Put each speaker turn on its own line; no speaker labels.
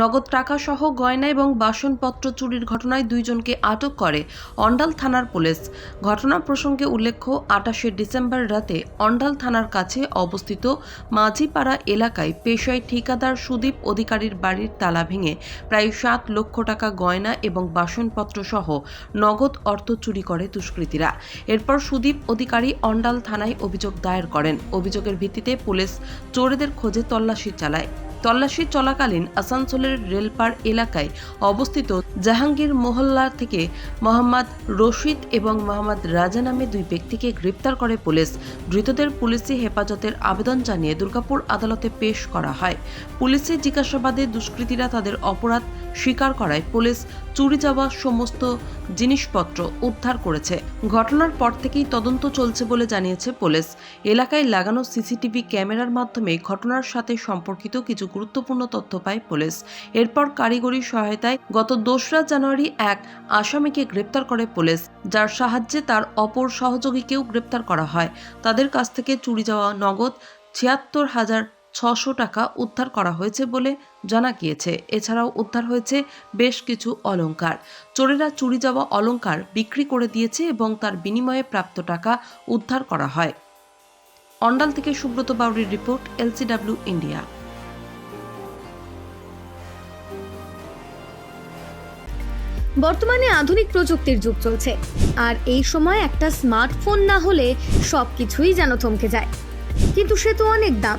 নগদ টাকা সহ গয়না এবং বাসনপত্র চুরির ঘটনায় দুইজনকে আটক করে অন্ডাল থানার পুলিশ। ঘটনা প্রসঙ্গে উল্লেখ্য, আটাশে ডিসেম্বর রাতে অন্ডাল থানার কাছে অবস্থিত মাঝিপাড়া এলাকায় পেশায় ঠিকাদার সুদীপ অধিকারীর বাড়ির তালা ভেঙে প্রায় সাত লক্ষ টাকা গয়না এবং বাসনপত্র সহ নগদ অর্থ চুরি করে দুষ্কৃতীরা। এরপর সুদীপ অধিকারী অন্ডাল থানায় অভিযোগ দায়ের করেন। অভিযোগের ভিত্তিতে পুলিশ চোরেদের খোঁজে তল্লাশি চালায়। তল্লাশি চলাকালীন আসানসোলের রেলপার এলাকায় অবস্থিত জাহাঙ্গীর মোহল্লা থেকে মোহাম্মদ রশিদ এবং মোহাম্মদ রাজা নামে দুই ব্যক্তিকে গ্রেপ্তার করে পুলিশ। ধৃতদের পুলিশি হেফাজতের আবেদন জানিয়ে দুর্গাপুর আদালতে পেশ করা হয়। পুলিশের জিজ্ঞাসাবাদে দুষ্কৃতীরা তাদের অপরাধ স্বীকার করায় পুলিশ চুরি যাওয়া সমস্ত জিনিসপত্র উদ্ধার করেছে। ঘটনার পর থেকেই তদন্ত চলছে বলে জানিয়েছে পুলিশ। এলাকায় লাগানো সিসিটিভি ক্যামেরার মাধ্যমে ঘটনার সাথে সম্পর্কিত কিছু গুরুত্বপূর্ণ তথ্য পায় পুলিশ। এরপর কারিগরি সহায়তায় গত দোসরা জানুয়ারি এক আসামিকে গ্রেপ্তার করে পুলিশ, যার সাহায্যে তার অপর সহযোগীকেও গ্রেপ্তার করা হয়। তাদের কাছ থেকে চুরি যাওয়া নগদ ছিয়াত্তর হাজার ছশো টাকা উদ্ধার করা হয়েছে বলে জানা গিয়েছে। এছাড়াও উদ্ধার হয়েছে বেশ কিছু অলংকার। চোরেরা চুরি যাওয়া অলংকার বিক্রি করে দিয়েছে এবং তার বিনিময়ে প্রাপ্ত টাকা উদ্ধার করা হয়। অন্ডাল থেকে সুব্রত বাউরির রিপোর্ট, এলসিডাব্লিউ ইন্ডিয়া।
বর্তমানে আধুনিক প্রযুক্তির যুগ চলছে। আর এই সময় একটা স্মার্টফোন না হলে সব কিছুই যেন থমকে যায়। কিন্তু সে তো অনেক দাম।